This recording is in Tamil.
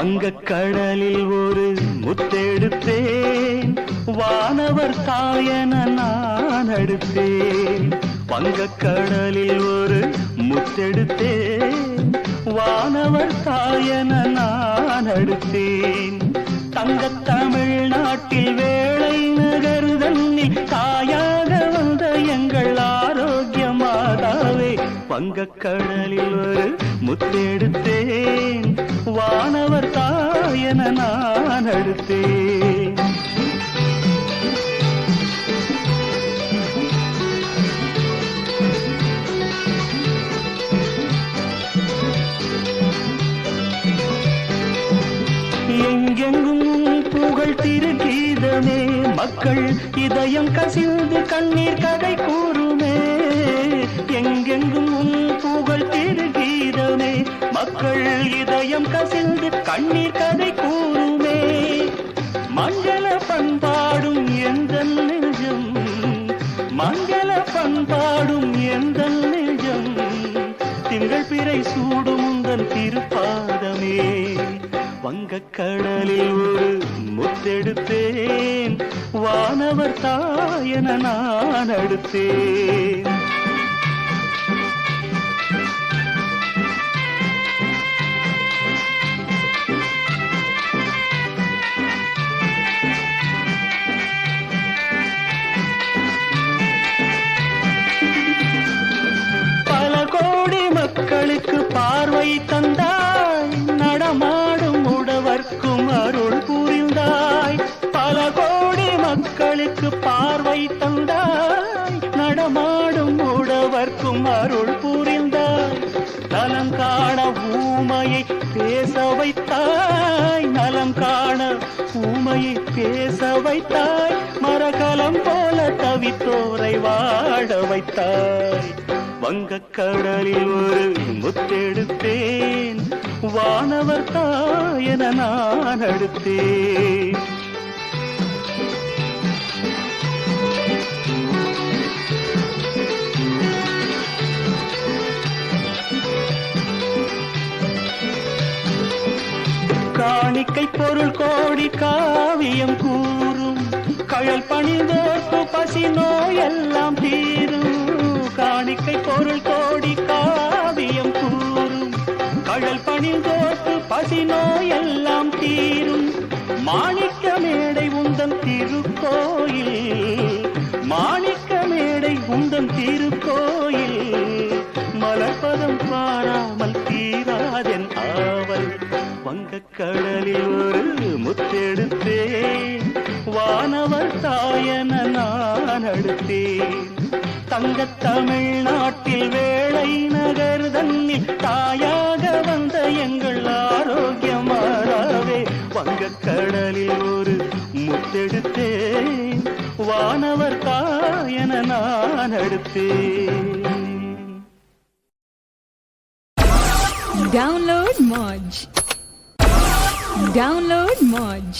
வங்கக் கடலில் ஒரு முத்தெடுத்தேன். வானவர் தாயன நான் அடுத்தேன். வங்கக் கடலில் ஒரு முத்தெடுத்தேன். வானவர் தாயன நான் அடுத்தேன். தங்கத் தமிழ்நாட்டில் மாதாவே வங்கக் கடலில் ஒரு முத்தெடுத்தேன். வானவர் தாயன நான் அடுத்தேன். எங்கெங்கும் புகழ் திருகீதமே மக்கள் இதயம் கசிந்து கண்ணீர் கதை கூறுமே. உள்ளம் கசிந்து கண்ணீர் கதை கூறுமே. மங்கள பண்பாடும் எந்த நெஞ்சம்? மங்கள பண்பாடும் எந்த நெஞ்சம்? திங்கள் பிறை சூடும் உந்தன் திருப்பாதமே. வங்கக் கடலில் ஒரு முத்தெடுத்தேன். வானவர் தாயன நான் அடுத்தேன். அருள் புரிந்தாய் பல கோடி மக்களுக்கு பார்வை தந்தாய். நடமாடும் உடவர்க்கும் அருள் புரிந்தாய் நலம் காண ஊமையை பேச வைத்தாய். நலம் காண ஊமையை பேச வைத்தாய். மரகலம் போல தவித்தோரை வாழ வைத்தாய். வங்கக் கடலில் ஒரு முத்தெடுத்தேன். வானவர் தாயன நான் அடுத்தேன். காணிக்கை பொருள் கோடி காவியம் கூறும். கழல் பணிந்தோர்க்கு பசி நோயெல்லாம் தீர் பகல் பணிந்தோர்க்கு பசி நோயெல்லாம் தீரும். மாணிக்க மேடை உந்தம் திருக்கோயில். மாணிக்க மேடை உந்தம் திருக்கோயில். மலர்பதம் பாராமல் தீராதென் ஆவல். வங்கக்கடலில் ஒரு முத்தெடுத்தேன். வானவர் தாயன நான் அடுத்தேன். தங்க தமிழ்நாட்டில் வேளை நகர் தன்னில் தாயாக முத்தெடுத்தேன் வானவர் தாயன நான் அடுத்தேன் Download Moj. Download Moj.